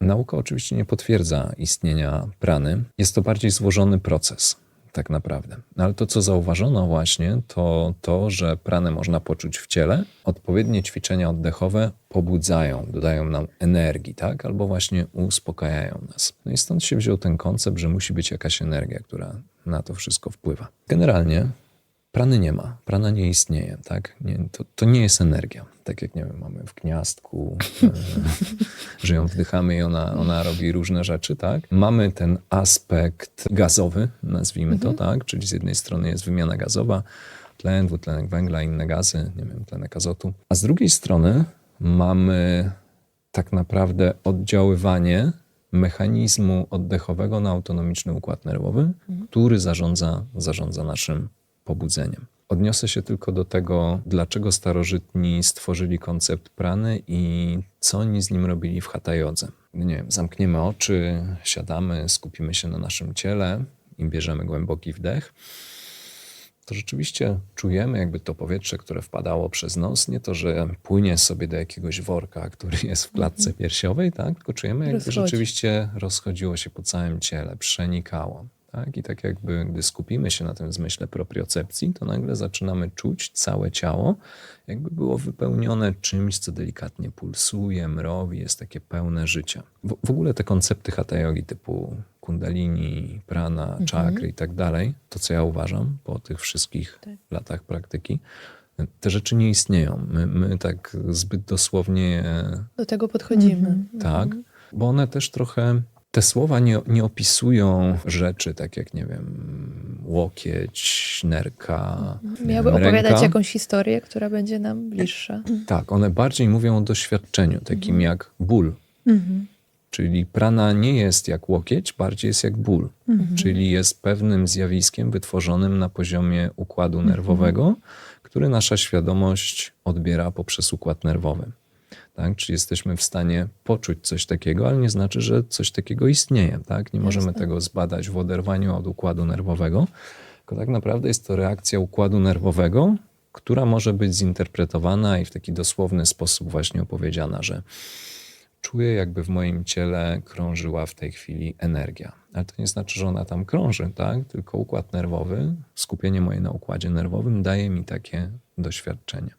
Nauka oczywiście nie potwierdza istnienia prany. Jest to bardziej złożony proces, tak naprawdę. No ale to, co zauważono właśnie, to to, że pranę można poczuć w ciele. Odpowiednie ćwiczenia oddechowe pobudzają, dodają nam energii, tak? Albo właśnie uspokajają nas. No i stąd się wziął ten koncept, że musi być jakaś energia, która na to wszystko wpływa. Generalnie Prany nie ma, prana nie istnieje, tak? Nie, to, to nie jest energia. Tak jak, nie wiem, mamy w gniazdku, e, że ją wdychamy i ona, ona robi różne rzeczy, tak? Mamy ten aspekt gazowy, nazwijmy to, tak? Czyli z jednej strony jest wymiana gazowa, tlen, dwutlenek węgla, inne gazy, nie wiem, tlenek azotu. A z drugiej strony mamy tak naprawdę oddziaływanie mechanizmu oddechowego na autonomiczny układ nerwowy, który zarządza, zarządza naszym pobudzeniem. Odniosę się tylko do tego, dlaczego starożytni stworzyli koncept prany i co oni z nim robili w hatha jodze. Nie wiem, zamkniemy oczy, siadamy, skupimy się na naszym ciele i bierzemy głęboki wdech, to rzeczywiście czujemy jakby to powietrze, które wpadało przez nos, nie to, że płynie sobie do jakiegoś worka, który jest w klatce piersiowej, tak? tylko czujemy jakby Rozchodzi. rzeczywiście rozchodziło się po całym ciele, przenikało. Tak? I tak jakby, gdy skupimy się na tym zmyśle propriocepcji, to nagle zaczynamy czuć całe ciało, jakby było wypełnione czymś, co delikatnie pulsuje, mrowi, jest takie pełne życia. W, w ogóle te koncepty hatha yogi typu kundalini, prana, czakry i tak dalej, to co ja uważam po tych wszystkich Tak. latach praktyki, te rzeczy nie istnieją. My, my tak zbyt dosłownie Do tego podchodzimy. Mhm. tak, bo one też trochę. Te słowa nie, nie opisują rzeczy, tak jak, nie wiem, łokieć, nerka. nie Miałby wiem, opowiadać ręka. jakąś historię, która będzie nam bliższa. Tak, one bardziej mówią o doświadczeniu, takim Mhm. jak ból. Mhm. Czyli prana nie jest jak łokieć, bardziej jest jak ból. Mhm. Czyli jest pewnym zjawiskiem wytworzonym na poziomie układu Mhm. nerwowego, który nasza świadomość odbiera poprzez układ nerwowy. Tak? Czyli jesteśmy w stanie poczuć coś takiego, ale nie znaczy, że coś takiego istnieje. Tak? Nie możemy Jasne. tego zbadać w oderwaniu od układu nerwowego, tylko tak naprawdę jest to reakcja układu nerwowego, która może być zinterpretowana i w taki dosłowny sposób właśnie opowiedziana, że czuję, jakby w moim ciele krążyła w tej chwili energia. Ale to nie znaczy, że ona tam krąży, tak? Tylko układ nerwowy, skupienie moje na układzie nerwowym daje mi takie doświadczenie.